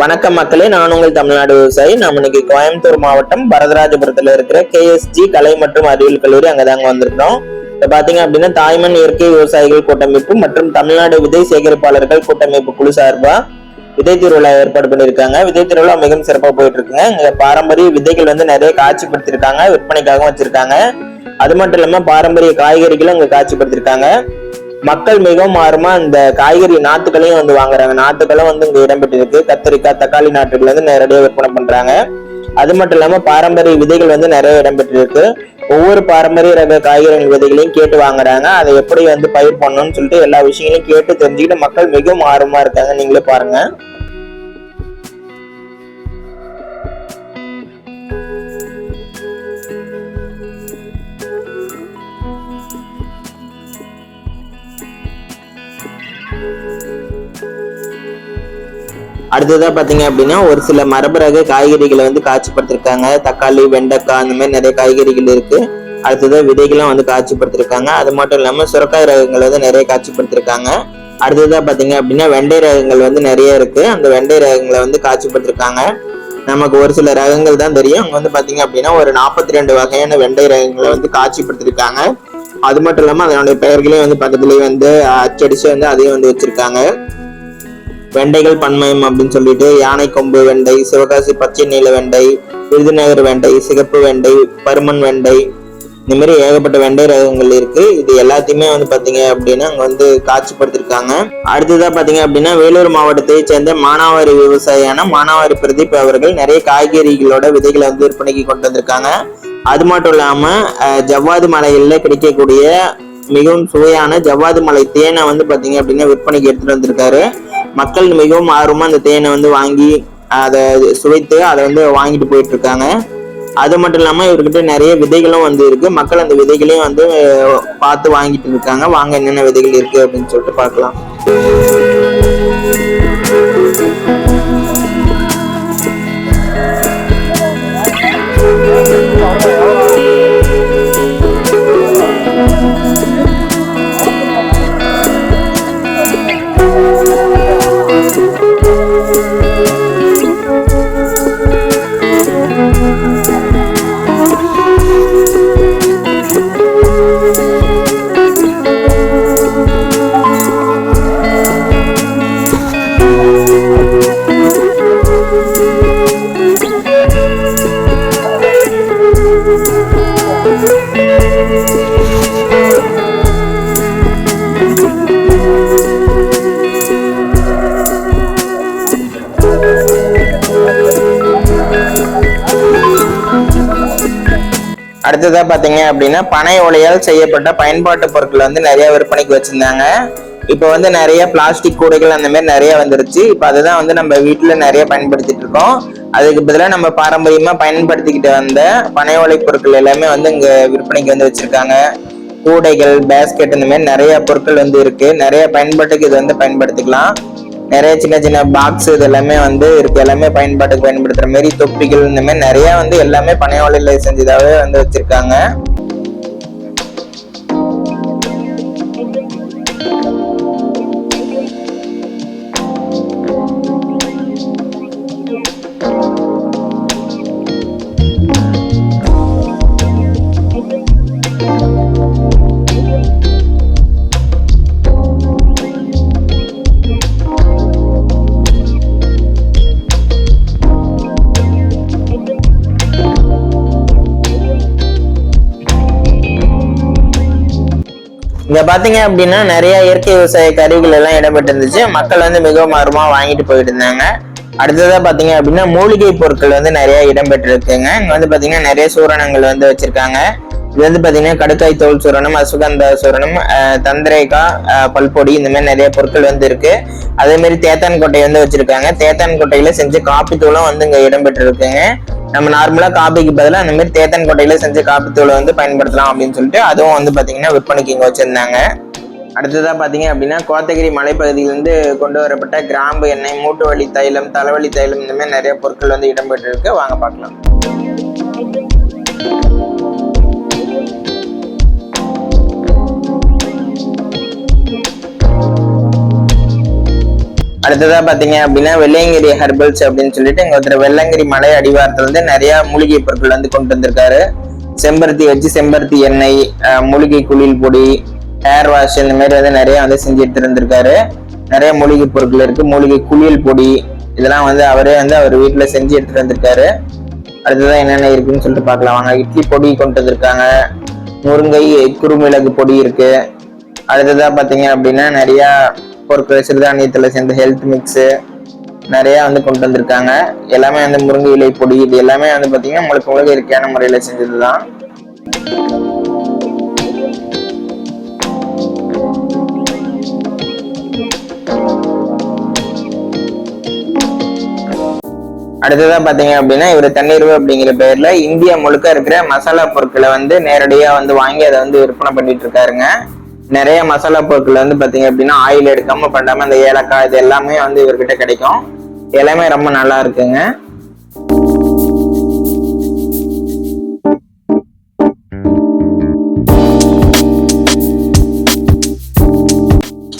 வணக்கம் மக்களே நான் உங்கள் தமிழ்நாடு விவசாயி. நம்ம இன்னைக்கு கோயம்புத்தூர் மாவட்டம் பரதராஜபுரத்தில் இருக்கிற கேஎஸ்ஜி கலை மற்றும் அறிவியல் கல்லூரி அங்கதாங்க வந்திருக்கிறோம் இப்ப பாத்தீங்க அப்படின்னா தாய்மண் இயற்கை விவசாயிகள் கூட்டமைப்பு மற்றும் தமிழ்நாடு விதை சேகரிப்பாளர்கள் கூட்டமைப்பு குழு சார்பா விதை திருவிழா ஏற்பாடு பண்ணியிருக்காங்க. விதை திருவிழா மிகவும் சிறப்பாக போயிட்டு இருக்குங்க இங்க பாரம்பரிய விதைகள் வந்து நிறைய காட்சிப்படுத்திருக்காங்க விற்பனைக்காகவும் வச்சிருக்காங்க. அது மட்டும் இல்லாம பாரம்பரிய காய்கறிகளும் இங்க காட்சிப்படுத்திருக்காங்க மக்கள் மிகவும் ஆர்வமா இந்த காய்கறி நாத்துக்களையும் வந்து வாங்குறாங்க. நாத்துக்களும் வந்து இங்க இடம்பெற்றிருக்கு. கத்திரிக்காய் தக்காளி நாட்டுகள் வந்து நேரடியாக விற்பனை பண்றாங்க. அது மட்டும் இல்லாம பாரம்பரிய விதைகள் வந்து நிறைய இடம்பெற்றிருக்கு. ஒவ்வொரு பாரம்பரிய ரக காய்கறிகள் விதைகளையும் கேட்டு வாங்குறாங்க. அதை எப்படி வந்து பயிர் பண்ணணும்னு சொல்லிட்டு எல்லா விஷயங்களையும் கேட்டு தெரிஞ்சுக்கிட்டு மக்கள் மிகவும் ஆர்வமா இருக்காங்க. நீங்களே பாருங்க. அடுத்ததாக பார்த்தீங்க அப்படின்னா ஒரு சில மரபு ரக காய்கறிகளை வந்து காட்சிப்படுத்திருக்காங்க. தக்காளி வெண்டைக்காய் அந்த மாதிரி நிறைய காய்கறிகள் இருக்கு. அடுத்ததாக விதைகள்லாம் வந்து காட்சிப்படுத்திருக்காங்க. அது மட்டும் இல்லாமல் சுரக்காய் ரகங்கள் வந்து நிறைய காட்சிப்படுத்திருக்காங்க. அடுத்ததாக பார்த்தீங்க அப்படின்னா வெண்டை ரகங்கள் வந்து நிறைய இருக்கு. அந்த வெண்டை ரகங்களை வந்து காட்சிப்படுத்திருக்காங்க. நமக்கு ஒரு சில ரகங்கள் தான் தெரியும். அங்கே வந்து பார்த்தீங்க அப்படின்னா ஒரு நாற்பத்தி ரெண்டு வகையான வெண்டை ரகங்களை வந்து காட்சிப்படுத்திருக்காங்க. அது மட்டும் இல்லாமல் அதனுடைய பெயர்களையும் வந்து பக்கத்துலேயே வந்து அச்சடிச்சு வந்து அதையும் வந்து வச்சிருக்காங்க. வெண்டைகள் பன்மயம் அப்படின்னு சொல்லிட்டு யானை கொம்பு வெண்டை சிவகாசி பச்சை நீல வெண்டை விருதுநகர் வெண்டை சிகப்பு வெண்டை பருமன் வெண்டை இந்த மாதிரி ஏகப்பட்ட வெண்டை ரகங்கள் இருக்கு. இது எல்லாத்தையுமே வந்து பாத்தீங்க அப்படின்னா அங்க வந்து காட்சிப்படுத்திருக்காங்க. அடுத்ததா பாத்தீங்க அப்படின்னா வேலூர் மாவட்டத்தை சேர்ந்த மானாவாரி விவசாயியான மானாவாரி பிரதீப் அவர்கள் நிறைய காய்கறிகளோட விதைகளை வந்து விற்பனைக்கு கொண்டு வந்திருக்காங்க. அது மட்டும் இல்லாம ஜவ்வாது மலைகள்ல கிடைக்கக்கூடிய மிகவும் சுவையான ஜவ்வாது மலை தேனை வந்து பாத்தீங்க அப்படின்னா விற்பனைக்கு எடுத்துட்டு வந்திருக்காரு. மக்கள் மிகவும் ஆர்வமா அந்த தேனை வந்து வாங்கி அதை சுவைத்து அதை வந்து வாங்கிட்டு போயிட்டு இருக்காங்க அது மட்டும் இல்லாம இவர்கிட்ட நிறைய விதைகளும் வந்து இருக்கு. மக்கள் அந்த விதைகளையும் வந்து பார்த்து வாங்கிட்டு இருக்காங்க. வாங்க என்னென்ன விதைகள் இருக்கு அப்படின்னு சொல்லிட்டு பார்க்கலாம். அடுத்ததா பார்த்தீங்க அப்படின்னா பனை ஓலையால் செய்யப்பட்ட பயன்பாட்டு பொருட்கள் வந்து நிறைய விற்பனைக்கு வச்சுருந்தாங்க. இப்போ வந்து நிறைய பிளாஸ்டிக் கூடைகள் அந்த மாதிரி நிறைய வந்துருச்சு. இப்போ அதுதான் வந்து நம்ம வீட்டில் நிறைய பயன்படுத்திட்டு இருக்கோம். அதுக்கு பதிலாக நம்ம பாரம்பரியமாக பயன்படுத்திக்கிட்டு வந்த பனை ஓலை பொருட்கள் எல்லாமே வந்து இங்கே விற்பனைக்கு வந்து வச்சுருக்காங்க. கூடைகள் பேஸ்கெட் இந்த மாதிரி நிறைய பொருட்கள் வந்து இருக்கு. நிறைய பயன்பாட்டுக்கு இது வந்து பயன்படுத்திக்கலாம். நிறைய சின்ன சின்ன பாக்ஸ் இது எல்லாமே வந்து இருக்கு. எல்லாமே பயன்பாட்டுக்கு பயன்படுத்துற மாதிரி தொப்பிகள் இந்த மாதிரி நிறைய வந்து எல்லாமே பனையோலையில செஞ்சதாவே வந்து வச்சிருக்காங்க. இங்க பாத்தீங்க அப்படின்னா நிறைய இயற்கை விவசாய கருவிகள் எல்லாம் இடம்பெற்றிருந்துச்சு. மக்கள் வந்து மிகவும் ஆர்வமாக வாங்கிட்டு போயிட்டு இருந்தாங்க. அடுத்ததா பாத்தீங்க அப்படின்னா மூலிகை பொருட்கள் வந்து நிறைய இடம்பெற்றிருக்குங்க. இங்க வந்து பாத்தீங்கன்னா நிறைய சூரணங்கள் வந்து வச்சிருக்காங்க. இது வந்து பாத்தீங்கன்னா கடுக்காய் தோல் சூரணம் அசுகந்த சூரணம் அஹ், பல்பொடி இந்த மாதிரி நிறைய பொருட்கள் வந்து இருக்கு. அதே மாதிரி தேத்தான் கொட்டை வந்து வச்சிருக்காங்க. தேத்தான் கொட்டையில செஞ்ச காப்பி தூளும் வந்து இங்க இடம்பெற்றிருக்குங்க. நம்ம நார்மலா காபிக்கு பதிலாக அந்த மாதிரி தேத்தன் கொட்டையில செஞ்ச காப்பி தூளை வந்து பயன்படுத்தலாம் அப்படின்னு சொல்லிட்டு அதுவும் வந்து பாத்தீங்கன்னா விற்பனைக்கு இங்க வச்சிருந்தாங்க. அடுத்ததா பாத்தீங்க அப்படின்னா கோத்தகிரி மலைப்பகுதியிலிருந்து கொண்டு வரப்பட்ட கிராம்பு எண்ணெய் மூட்டு வலி தைலம் தலைவலி தைலம் இந்த மாதிரி நிறைய பொருட்கள் வந்து இடம்பெற்றிருக்கு. வாங்க பார்க்கலாம். அடுத்ததா பாத்தீங்க அப்படின்னா வெள்ளையங்கிரி ஹெர்பல்ஸ் அப்படின்னு சொல்லிட்டு இங்க ஒருத்தர் வெள்ளங்கிரி மலை அடிவாரத்துல வந்து நிறைய மூலிகை பொருட்கள் வந்து கொண்டு வந்திருக்காரு. செம்பருத்தி வச்சு செம்பருத்தி எண்ணெய் மூலிகை குளியல் பொடி ஹேர் வாஷ் இந்த மாதிரி வந்து நிறைய வந்து செஞ்சு எடுத்துட்டு வந்திருக்காரு நிறைய மூலிகை பொருட்கள் இருக்கு. மூலிகை குளியல் பொடி இதெல்லாம் வந்து அவரே வந்து அவர் வீட்டுல செஞ்சு எடுத்துட்டு வந்திருக்காரு. அடுத்ததான் என்னென்ன இருக்குன்னு சொல்லிட்டு பார்க்கலாம். வாங்க இட்லி பொடி கொண்டு வந்திருக்காங்க. முருங்கை குறுமிளகு பொடி இருக்கு. அடுத்ததா பாத்தீங்க அப்படின்னா நிறைய பொருட்களை சிறுதானியத்துல சேர்ந்த ஹெல்த் மிக்ஸ் நிறைய வந்து கொண்டு வந்திருக்காங்க. எல்லாமே வந்து முருங்கை இலை பொடி இது எல்லாமே வந்து பாத்தீங்கன்னா முழுக்க முழுக்க இயற்கையான முறையில செஞ்சதுதான். அடுத்ததா பாத்தீங்க அப்படின்னா இவர் தண்ணீர்வு அப்படிங்கிற பேர்ல இந்தியா முழுக்க இருக்கிற மசாலா பொருட்களை வந்து நேரடியா வந்து வாங்கி அதை வந்து விற்பனை பண்ணிட்டு இருக்காருங்க. நிறைய மசாலா பொருட்கள் வந்து பாத்தீங்க அப்படின்னா ஆயில் எடுக்காம பண்ணாம அந்த ஏலக்காய் இது எல்லாமே வந்து இவர்கிட்ட கிடைக்கும். எல்லாமே ரொம்ப நல்லா இருக்குங்க.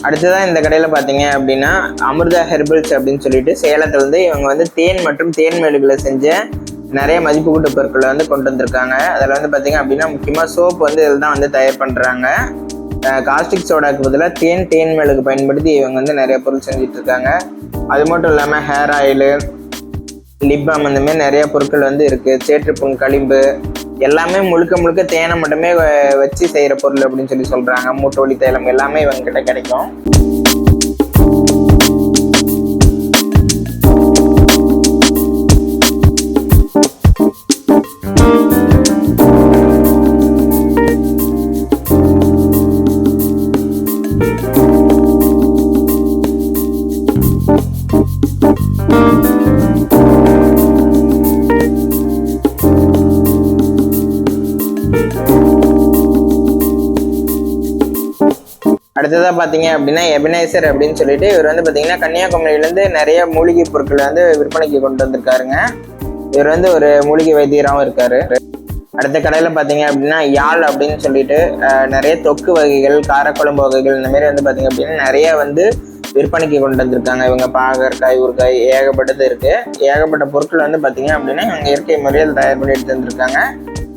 அடுத்ததான் இந்த கடையில் பார்த்தீங்க அப்படின்னா அமிர்தா ஹெர்பல்ஸ் அப்படின்னு சொல்லிட்டு சேலத்தில் வந்து இவங்க வந்து தேன் மற்றும் தேன் மெழுகுல செஞ்ச நிறைய மதிப்பு கூட்ட பொருட்களை வந்து கொண்டு வந்திருக்காங்க. அதில் வந்து பார்த்தீங்க அப்படின்னா முக்கியமாக சோப் வந்து இதில் தான் வந்து தயார் பண்ணுறாங்க காஸ்டிக் சோடாக்கு பதிலாக தேன் தேன் மேலுக்கு பயன்படுத்தி இவங்க வந்து நிறைய பொருள் செஞ்சுட்டு இருக்காங்க அது மட்டும் இல்லாமல் ஹேர் ஆயிலு லிப் பாம் அந்த மாதிரி நிறைய பொருட்கள் வந்து இருக்கு. சேற்றுப்புண் களிம்பு எல்லாமே முழுக்க முழுக்க தேனை மட்டுமே வ- வச்சு செய்கிற பொருள் அப்படின்னு சொல்லி சொல்கிறாங்க மூட்டோலி தைலம் எல்லாமே இவங்க கிட்ட கிடைக்கும். அடுத்ததாக பார்த்தீங்க அப்படின்னா எபினைசர் அப்படின்னு சொல்லிட்டு இவர் வந்து பார்த்தீங்கன்னா கன்னியாகுமரியிலேருந்து நிறைய மூலிகை பொருட்களை வந்து விற்பனைக்கு கொண்டு வந்திருக்காருங்க. இவர் வந்து ஒரு மூலிகை வைத்தியராகவும் இருக்கார். அடுத்த கடையில் பார்த்தீங்க அப்படின்னா யாழ் அப்படின்னு சொல்லிட்டு நிறைய தொக்கு வகைகள் காரக்குழம்பு வகைகள் இந்த மாதிரி வந்து பார்த்தீங்க அப்படின்னா நிறைய வந்து விற்பனைக்கு கொண்டு வந்திருக்காங்க. இவங்க பாகற்காய் ஊறுகாய் ஏகப்பட்டது இருக்குது ஏகப்பட்ட பொருட்கள் வந்து பார்த்தீங்க அப்படின்னா இவங்க இயற்கை முறையில் தயார் பண்ணி எடுத்து வந்திருக்காங்க.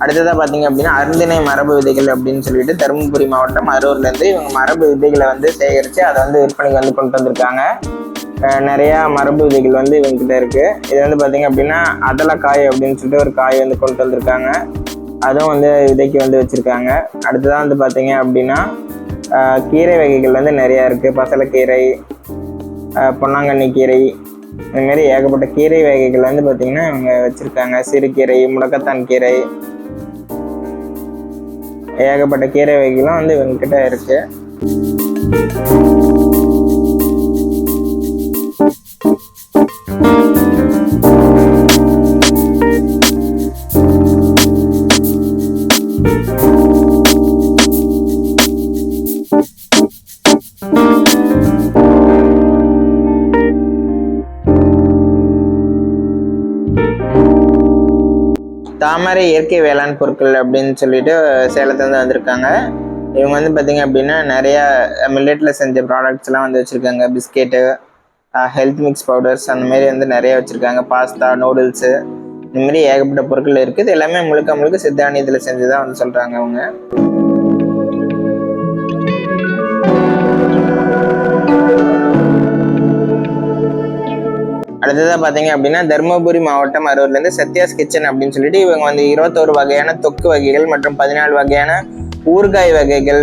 அடுத்ததாக பார்த்தீங்க அப்படின்னா அருந்திணை மரபு விதைகள் அப்படின்னு சொல்லிட்டு தருமபுரி மாவட்டம் அரூர்லேருந்து இவங்க மரபு விதைகளை வந்து சேகரித்து அதை வந்து விற்பனைக்கு வந்து கொண்டு வந்திருக்காங்க. நிறையா மரபு விதைகள் வந்து இவங்ககிட்ட இருக்குது இது வந்து பார்த்திங்க அப்படின்னா அதலக்காய் அப்படின்னு சொல்லிட்டு ஒரு காய் வந்து கொண்டு வந்திருக்காங்க. அதுவும் வந்து விதைக்கு வந்து வச்சுருக்காங்க. அடுத்ததான் வந்து பார்த்திங்க அப்படின்னா கீரை வகைகள் வந்து நிறையா இருக்குது பசலைக்கீரை பொன்னாங்கண்ணி கீரை இந்த மாதிரி ஏகப்பட்ட கீரை வகைகள் வந்து பார்த்திங்கன்னா இவங்க வச்சுருக்காங்க. சிறுகீரை முடக்கத்தான் கீரை ஏகப்பட்ட கீரை வகைகளும் வந்து எங்ககிட்ட இருக்கு. மாதிரி இயற்கை வேளாண் பொருட்கள் அப்படின்னு சொல்லிட்டு சேலத்துலேருந்து வந்திருக்காங்க. இவங்க வந்து பார்த்தீங்க அப்படின்னா நிறையா மில்லட்டில் செஞ்ச ப்ராடக்ட்ஸ்லாம் வந்து வச்சுருக்காங்க. பிஸ்கெட்டு ஹெல்த் மிக்ஸ் பவுடர்ஸ் அந்த மாதிரி வந்து நிறைய வச்சுருக்காங்க. பாஸ்தா நூடுல்ஸு இந்த மாதிரி ஏகப்பட்ட பொருட்கள் இருக்குது. இது எல்லாமே முழுக்க முழுக்க சித்தானியத்தில் தான் வந்து சொல்கிறாங்க அவங்க. அடுத்ததாக பார்த்தீங்க அப்படின்னா தருமபுரி மாவட்டம் அரூர்லேருந்து சத்யாஸ் கிச்சன் அப்படின்னு சொல்லிட்டு இவங்க வந்து இருபத்தோரு வகையான தொக்கு வகைகள் மற்றும் பதினாலு வகையான ஊறுகாய் வகைகள்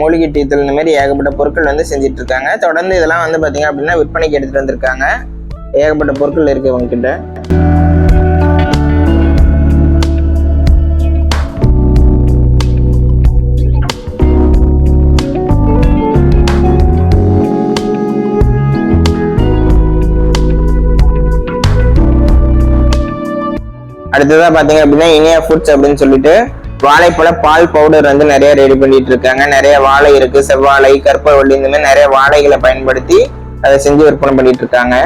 மூலிகை டீத்தூள் இந்த மாதிரி ஏகப்பட்ட பொருட்கள் வந்து செஞ்சுட்டு இருக்காங்க. தொடர்ந்து இதெல்லாம் வந்து பார்த்தீங்க அப்படின்னா விற்பனைக்கு எடுத்துகிட்டு வந்திருக்காங்க. ஏகப்பட்ட பொருட்கள் இருக்குது இவங்க அடுத்ததாக பார்த்தீங்க பாத்தீங்க அப்படின்னா இனியா ஃபுட்ஸ் அப்படின்னு சொல்லிட்டு வாழைப்பழ பால் பவுடர் வந்து நிறைய ரெடி பண்ணிட்டு இருக்காங்க. நிறைய வாழை இருக்கு செவ்வாழை கற்பூரவள்ளி இந்த மாதிரி நிறைய வாழைகளை பயன்படுத்தி அதை செஞ்சு விற்பனை பண்ணிட்டு இருக்காங்க.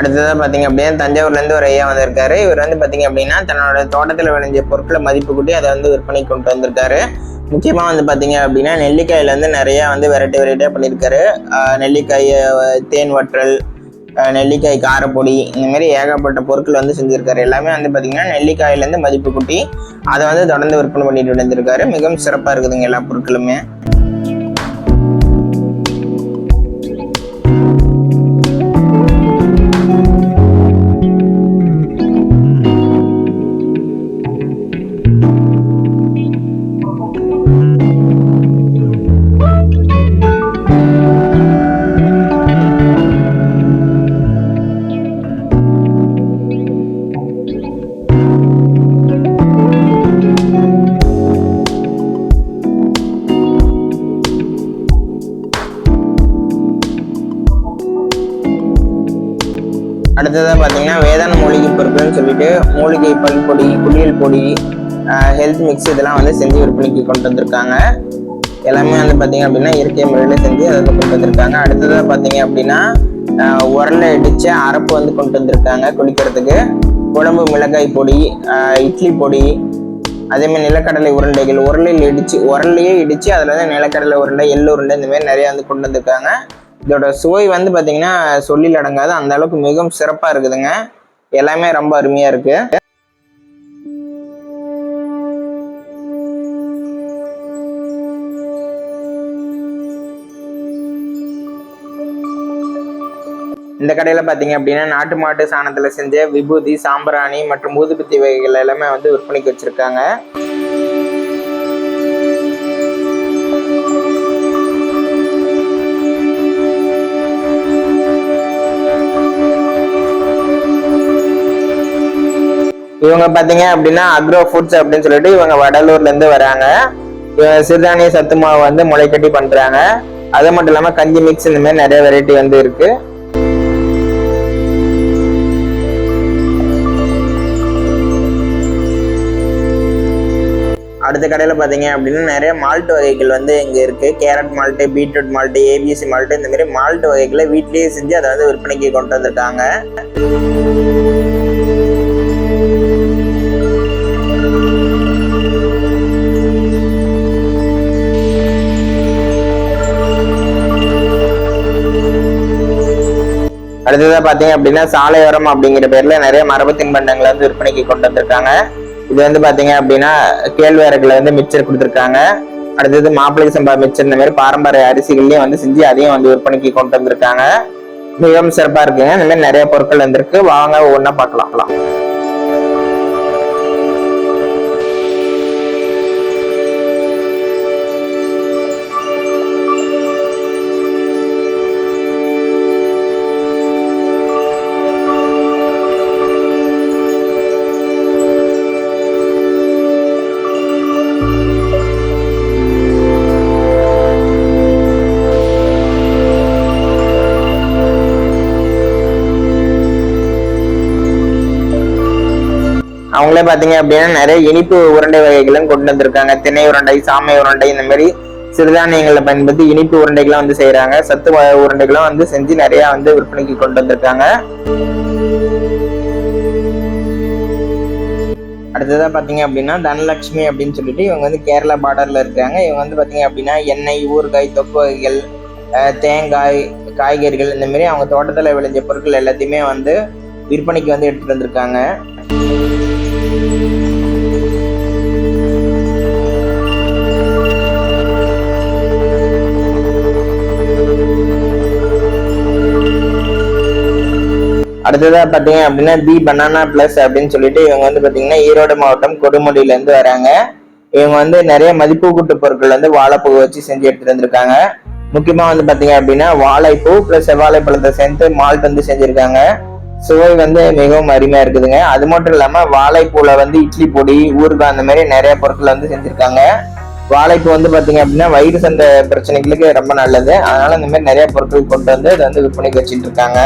அடுத்ததாக பார்த்தீங்க அப்படின்னா தஞ்சாவூர்லேருந்து ஒரு ஐயா வந்திருக்காரு. இவர் வந்து பார்த்தீங்க அப்படின்னா தன்னோட தோட்டத்தில் விளைஞ்ச பொருட்களை மதிப்பு கூட்டி அதை வந்து விற்பனை கொண்டு வந்திருக்காரு. முக்கியமாக வந்து பார்த்தீங்க அப்படின்னா நெல்லிக்காயில் வந்து நிறையா வந்து வெரைட்டி வெரைட்டியாக பண்ணியிருக்காரு நெல்லிக்காயை நெல்லிக்காய் தேன் வற்றல் நெல்லிக்காய் காரப்பொடி இந்த மாதிரி ஏகப்பட்ட பொருட்கள் வந்து செஞ்சுருக்காரு. எல்லாமே வந்து பார்த்தீங்கன்னா நெல்லிக்காயிலேருந்து மதிப்பு கூட்டி அதை வந்து தொடர்ந்து விற்பனை பண்ணிட்டு வந்திருக்காரு. மிகவும் சிறப்பாக இருக்குதுங்க எல்லா பொருட்களுமே. அடுத்ததாக பார்த்தீங்கன்னா வேதான மூலிகை பொருட்கள்னு சொல்லிட்டு மூலிகை பல் பொடி குளியல் பொடி ஹெல்த் மிக்ஸ் இதெல்லாம் வந்து செஞ்சு விற்பனைக்கு கொண்டு வந்திருக்காங்க. எல்லாமே வந்து பார்த்தீங்க அப்படின்னா இயற்கை முறையில் செஞ்சு அதை வந்து கொண்டு வந்திருக்காங்க. அடுத்ததாக பார்த்தீங்க அப்படின்னா ஆஹ் இடித்த அரப்பு வந்து கொண்டு வந்திருக்காங்க குளிக்கிறதுக்கு குழம்பு மிளகாய் பொடி இட்லி பொடி அதேமாதிரி நிலக்கடலை உருண்டைகள் உரலில் இடித்து உரல்லையே இடித்து அதில் வந்து நிலக்கடலை உருண்டை எள்ளு உருண்டை இந்த மாதிரி நிறையா வந்து கொண்டு வந்திருக்காங்க. இதோட சுவை வந்து பார்த்தீங்கன்னா சொல்லில் அடங்காது. அந்த அளவுக்கு மிகவும் சிறப்பாக இருக்குதுங்க. எல்லாமே ரொம்ப அருமையாக இருக்கு. இந்த கடையில் பார்த்தீங்க அப்படின்னா நாட்டு மாட்டு சாணத்தில் செஞ்ச விபூதி சாம்பிராணி மற்றும் ஊதுபத்தி வகைகள் எல்லாமே வந்து விற்பனைக்கு வச்சுருக்காங்க. இவங்க பார்த்தீங்க அப்படின்னா அக்ரோ ஃபுட்ஸ் அப்படின்னு சொல்லிட்டு இவங்க வடலூர்ல இருந்து வராங்க. சிறுதானிய சத்து மாவு வந்து முளைக்கட்டி பண்றாங்க. அது மட்டும் இல்லாம கஞ்சி மிக்ஸ் இந்த மாதிரி நிறைய வெரைட்டி வந்து இருக்கு. அடுத்த கடையில் பார்த்தீங்க அப்படின்னா நிறைய மால்ட் வகைகள் வந்து இங்கே இருக்குது carrot malt beetroot malt ABC malt இந்த மாதிரி மால்ட் வகைகளை வீட்லேயே செஞ்சு அதை வந்து விற்பனைக்கு கொண்டு வந்திருக்காங்க. அடுத்ததாக பார்த்தீங்க அப்படின்னா சாலையோரம் அப்படிங்கிற பேர்ல நிறைய மரபு தின்பண்டங்களை வந்து விற்பனைக்கு கொண்டு வந்திருக்காங்க. இது வந்து பார்த்தீங்க அப்படின்னா கேழ்வரகுல வந்து மிக்சர் கொடுத்துருக்காங்க. அடுத்தது மாப்பிள்ளை சம்பா மிக்சர் இந்த மாதிரி பாரம்பரிய அரிசிகள்லயும் வந்து செஞ்சு அதையும் வந்து விற்பனைக்கு கொண்டு வந்திருக்காங்க. மிகவும் சிறப்பா இருக்குங்க. இந்த மாதிரி நிறைய பொருட்கள் வந்திருக்கு. வாங்க ஒவ்வொன்றா பார்க்கலாம். அவங்களே பார்த்தீங்க அப்படின்னா நிறைய இனிப்பு உருண்டை வகைகளும் கொண்டு வந்திருக்காங்க. திணை உருண்டை சாமை உருண்டை இந்த மாதிரி சிறுதானியங்களை பயன்படுத்தி இனிப்பு உருண்டைகளும் வந்து செய்கிறாங்க சத்து வ- உருண்டைகளும் வந்து செஞ்சு நிறைய வந்து விற்பனைக்கு கொண்டு வந்திருக்காங்க. அடுத்ததாக பார்த்தீங்க அப்படின்னா தனலட்சுமி அப்படின்னு சொல்லிட்டு இவங்க வந்து கேரளா பார்டரில் இருக்காங்க இவங்க வந்து பார்த்தீங்க அப்படின்னா எண்ணெய் ஊறுகாய் தொக்கு வகைகள் தேங்காய் காய்கறிகள் இந்த மாதிரி அவங்க தோட்டத்தில் விளைஞ்ச பொருட்கள் எல்லாத்தையுமே வந்து விற்பனைக்கு வந்து எடுத்துகிட்டு வந்திருக்காங்க. அடுத்ததா பாத்தீங்க அப்படின்னா தி பனானா பிளஸ் அப்படின்னு சொல்லிட்டு இவங்க வந்து பாத்தீங்கன்னா ஈரோடு மாவட்டம் கொடுமுடியில இருந்து வராங்க. இவங்க வந்து நிறைய மதிப்பு கூட்டு பொருட்கள் வந்து வாழைப்பூ வச்சு செஞ்சு எடுத்துட்டு வந்திருக்காங்க. முக்கியமா வந்து பாத்தீங்க அப்படின்னா வாழைப்பூ பிளஸ் செவ்வாழை பழத்தை சேர்த்து மால்ட் வந்து செஞ்சிருக்காங்க. சுவை வந்து மிகவும் அருமையா இருக்குதுங்க. அது மட்டும் இல்லாம வாழைப்பூல வந்து இட்லி பொடி ஊறுகாய் அந்த மாதிரி நிறைய பொருட்கள் வந்து செஞ்சிருக்காங்க. வாழைப்பூ வந்து பாத்தீங்க அப்படின்னா வயிறு சந்த பிரச்சனைகளுக்கு ரொம்ப நல்லது. அதனால இந்த மாதிரி நிறைய பொருட்கள் கொண்டு வந்து இதை வந்து விற்பனைக்கு வச்சுட்டு இருக்காங்க.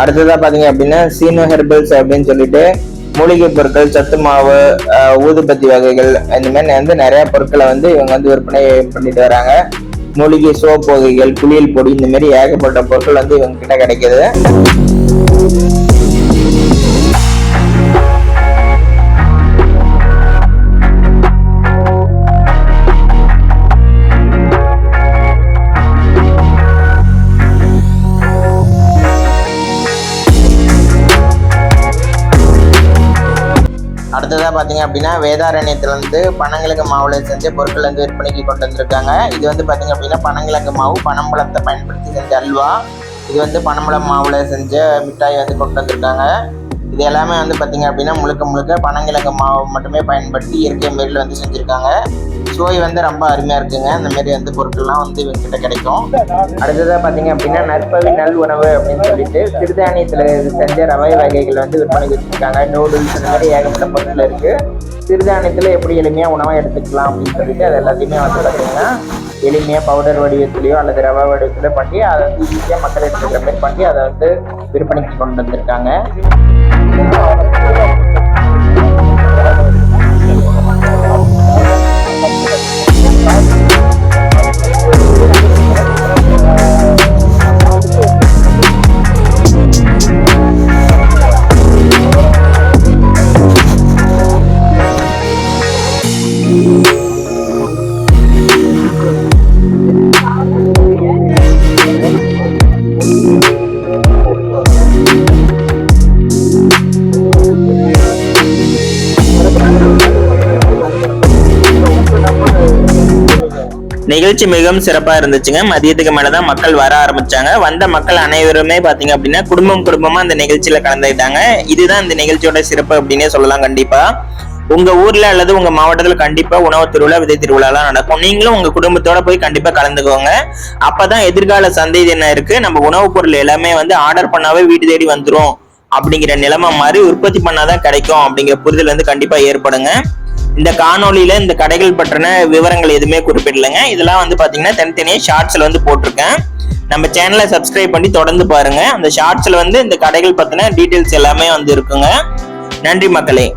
அடுத்ததாக பார்த்தீங்க அப்படின்னா சீனோ ஹெர்பல்ஸ் அப்படின்னு சொல்லிட்டு மூலிகை பொருட்கள் சத்து மாவு ஊதுபத்தி வகைகள் இந்த மாதிரி வந்து நிறைய பொருட்களை வந்து இவங்க வந்து விற்பனை பண்ணிட்டு வராங்க. மூலிகை சோப் வகைகள் குளியல் பொடி இந்த மாதிரி ஏகப்பட்ட பொருட்கள் வந்து இவங்க கிட்ட கிடைக்கிது. அடுத்ததா பார்த்தீங்க அப்படின்னா வேதாரண்யத்துலேருந்து பனங்கிழங்கு மாவுல செஞ்ச பொருட்கள் வந்து விற்பனைக்கு கொண்டு வந்திருக்காங்க. இது வந்து பார்த்தீங்க அப்படின்னா பனங்கிழங்கு மாவு பனம்பழத்தை பயன்படுத்தி செஞ்ச அல்வா. இது வந்து பனம்பழம் மாவுல செஞ்ச மிட்டாய் வந்து கொண்டு வந்திருக்காங்க. இது எல்லாமே வந்து பார்த்தீங்க அப்படின்னா முழுக்க முழுக்க பனங்கிழங்கு மாவு மட்டுமே பயன்படுத்தி இயற்கை முறையில் வந்து செஞ்சுருக்காங்க. சுவை வந்து ரொம்ப அருமையாக இருக்குங்க. இந்த மாதிரி வந்து பொருட்கள்லாம் வந்து இவங்ககிட்ட கிடைக்கும். அடுத்ததாக பார்த்தீங்க அப்படின்னா நற்பவி நல் உணவு அப்படின்னு சொல்லிட்டு சிறுதானியத்தில் செஞ்ச ரவை வகைகள் வந்து விற்பனைக்கு வச்சுருக்காங்க. நூடுல்ஸ் இந்த மாதிரி ஏகப்பட்ட பொருட்கள் இருக்குது சிறுதானியத்தில் எப்படி எளிமையாக உணவை எடுத்துக்கலாம் அப்படின்னு சொல்லிட்டு அது எல்லாத்தையுமே வந்து பார்த்தீங்கன்னா எளிமையாக பவுடர் வடிவத்துலையோ அல்லது ரவை வடிவத்திலையோ பண்ணி அதை வந்து ஈஸியாக மக்கள் எடுத்துக்கிற மாதிரி பண்ணி அதை வந்து விற்பனைக்கு கொண்டு வந்திருக்காங்க. நிகழ்ச்சி மிகவும் சிறப்பா இருந்துச்சுங்க. மதியத்துக்கு மேலதான் மக்கள் வர ஆரம்பிச்சாங்க. வந்த மக்கள் அனைவருமே பாத்தீங்க அப்படின்னா குடும்பம் குடும்பமா அந்த நிகழ்ச்சியில கலந்துக்கிட்டாங்க. இதுதான் இந்த நிகழ்ச்சியோட சிறப்பு அப்படின்னே சொல்லலாம் கண்டிப்பா. உங்க ஊர்ல அல்லது உங்க மாவட்டத்துல கண்டிப்பா உணவு திருவிழா விதை திருவிழாலாம் நடக்கும். நீங்களும் உங்க குடும்பத்தோட போய் கண்டிப்பா கலந்துக்கோங்க. அப்பதான் எதிர்கால சந்ததி என்ன இருக்கு? நம்ம உணவுப் பொருள் எல்லாமே வந்து ஆர்டர் பண்ணாவே வீடு தேடி வந்துரும் அப்படிங்கிற நிலைமை மாதிரி உற்பத்தி பண்ணாதான் கிடைக்கும் அப்படிங்கிற புரிதல் வந்து கண்டிப்பா ஏற்படுங்க. இந்த காணொலியில இந்த கடைகள் பற்றின விவரங்கள் எதுவுமே குறிப்பிடலைங்க. இதெல்லாம் வந்து பாத்தீங்கன்னா தனித்தனியாக ஷார்ட்ஸ்ல வந்து போட்டிருக்கேன். நம்ம சேனலை சப்ஸ்கிரைப் பண்ணி தொடர்ந்து பாருங்க. அந்த ஷார்ட்ஸ்ல வந்து இந்த கடைகள் பத்தின டீட்டெயில்ஸ் எல்லாமே வந்து இருக்குங்க. நன்றி மக்களே.